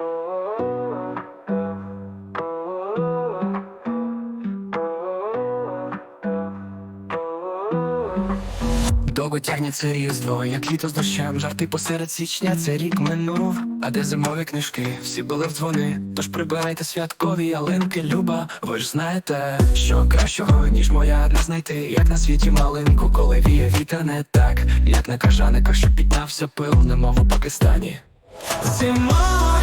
Довго тягнеться різдво, як літо з дощем, жарти посеред січня, це рік минув. А де зимові книжки, всі були в дзвони. Тож прибирайте святкові ялинки, люба. Ви ж знаєте, що кращого, ніж моя, не знайти, як на світі малинку, коли віє вітер не так, як на кажаниках, що піднявся пил, немов у Пакистані. Зима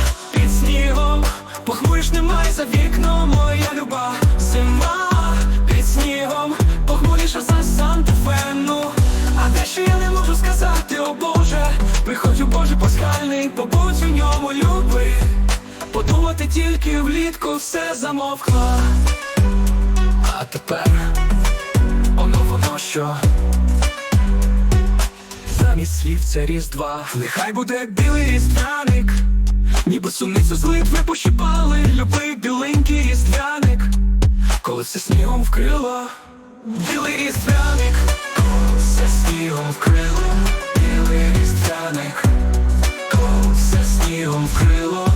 за вікном, моя люба. Зима під снігом, похмуріша за Санта-Фену. А дещо я не можу сказати, о Боже, приходь у Боже пасхальний, побудь у ньому люби. Подумати тільки влітку все замовкло. А тепер воно воно що. Замість слів це різдва Нехай буде білий різдвяник Ніби суницю з литви пощипали. Любий біленький різдвяник Коли все снігом вкрило. Білий різдвяник Коли все снігом вкрило. Білий різдвяник Коли все снігом вкрило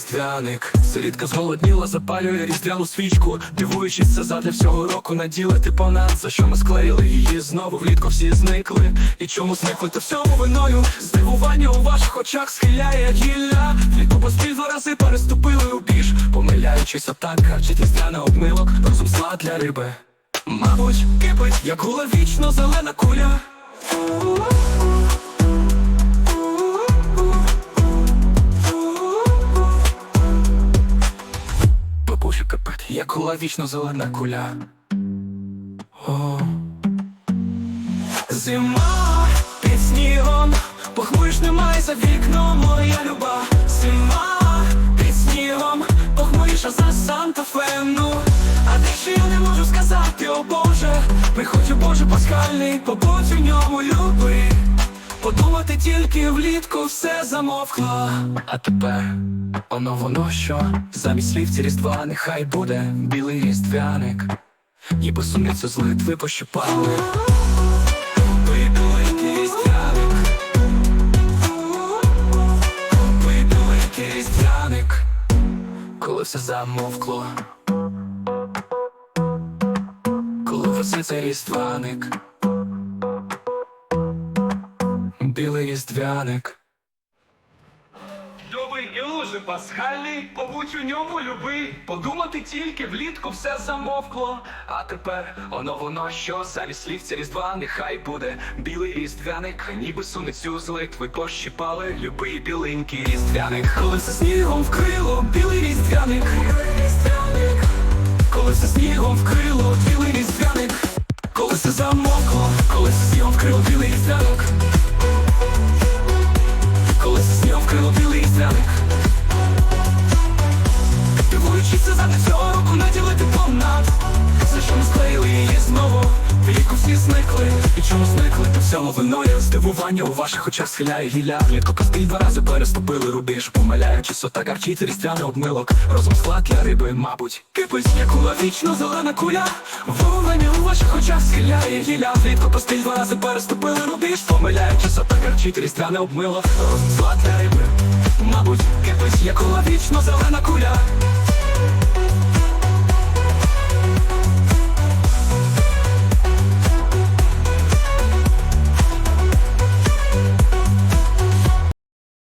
різдвяник. Селідка зголодніла, запалює різдвяну свічку. Дивуючись, це задля всього року наділити понад За що ми склеїли її знову. Влітку всі зникли. І чому зникли, то всьому виною. Здивування у ваших очах схиляє гілля. Влітку поспіль два рази переступили у біж. Помиляючись отак, гарчить різдвяна обмилок. Розум зла для риби. Мабуть, кипить, як гула вічно зелена куля гула вічно зелена куля О. Зима під снігом, похмуриш немає за вікном, моя люба. Зима під снігом, похмуріша за Санта-Фену. А дещо я не можу сказати, о Боже, приходь у Боже пасхальний, побудь у ньому люби. Подумати тільки влітку все замовкло. А тепер воно воно що? Замість слів ці різдва нехай буде білий різдвяник, ніби суницю з Литви пощипали. Коли все замовкло. Коли все це різдвяник Білий різдвяник. Любий і лужи пасхальний, побудь у ньому любий, подумати тільки влітку все замовкло. А тепер оно воно що замість слів це різдва, нехай буде. Білий різдвяник, ніби суницю з Литви пощипали, любий біленький різдвяник. Коли все снігом вкрило, білий різдвяник, різдвяник, коли все снігом вкрило, білий різдвяник, коли все замовкло, коли все снігом вкрило, білий різдвяник. Всі зникли. І чому зникли, всьому виною. Здивування у ваших очах схиляє гілля. Влітку костиль два рази переступили рубіж. Помиляючись, отак гарчить різдвяний обмилок. Розум склад для риби, мабуть. Кипить, як ула вічно зелена куля. Вовлення у ваших очах схиляє гілля. Влітку костиль два рази переступили рубіж. Помиляючись, отак гарчить різдвяний обмилок. Розум склад для риби. Мабуть, кипить, як ула вічно зелена куля